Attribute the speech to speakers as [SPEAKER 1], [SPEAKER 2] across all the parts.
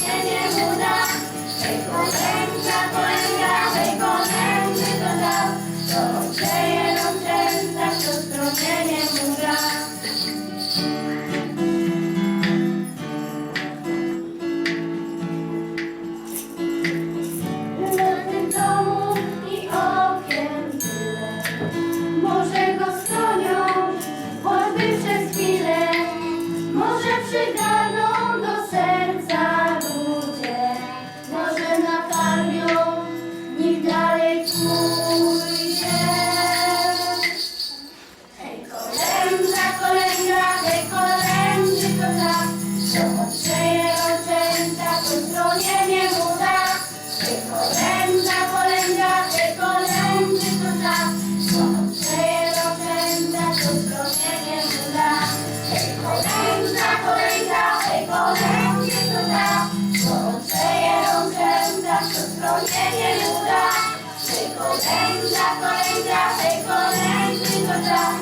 [SPEAKER 1] to Ej kolędzia, kolędzia, ej kolędzy kota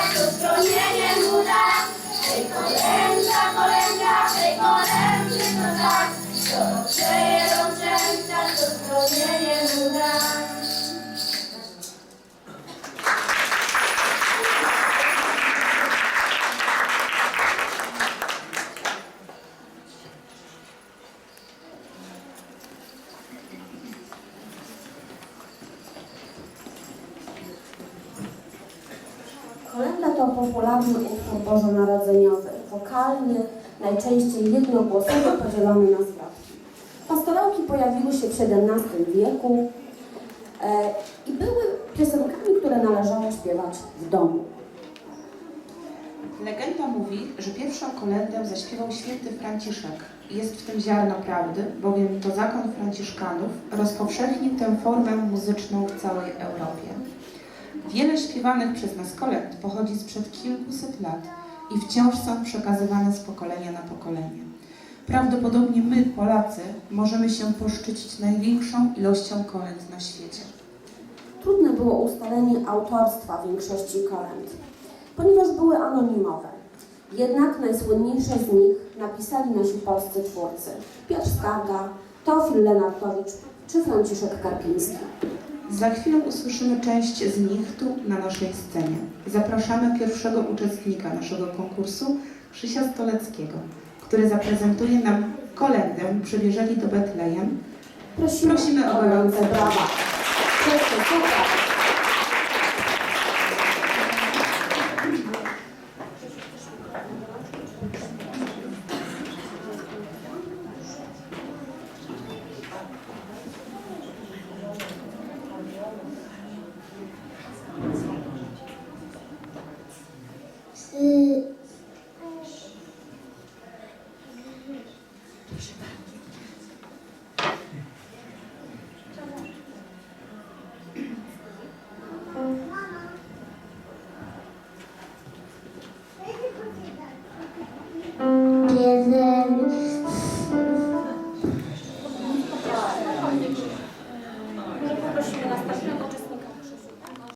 [SPEAKER 1] To
[SPEAKER 2] popularny utwór bożonarodzeniowy, wokalny, najczęściej jednogłosowy, podzielony na zwrotki. Pastorałki pojawiły się w XVII wieku e, i były piosenkami, które należało śpiewać w domu.
[SPEAKER 3] Legenda mówi, że pierwszą kolendę zaśpiewał święty Franciszek. Jest w tym ziarno prawdy, bowiem to zakon franciszkanów rozpowszechnił tę formę muzyczną w całej Europie. Wiele śpiewanych przez nas kolęd pochodzi sprzed kilkuset lat i wciąż są przekazywane z pokolenia na pokolenie. Prawdopodobnie my, Polacy, możemy się poszczycić największą ilością kolęd na świecie.
[SPEAKER 2] Trudne było ustalenie autorstwa większości kolęd, ponieważ były anonimowe. Jednak najsłynniejsze z nich napisali nasi polscy twórcy Piotr Skarga, Teofil Lenartowicz czy Franciszek Karpiński.
[SPEAKER 3] Za chwilę usłyszymy część z nich tu na naszej scenie. Zapraszamy pierwszego uczestnika naszego konkursu, Krzysia Stoleckiego, który zaprezentuje nam kolędę Przybierzeli do Betlejem.
[SPEAKER 2] Prosimy,
[SPEAKER 3] Prosimy o
[SPEAKER 2] gorące brawa. Proszę. together.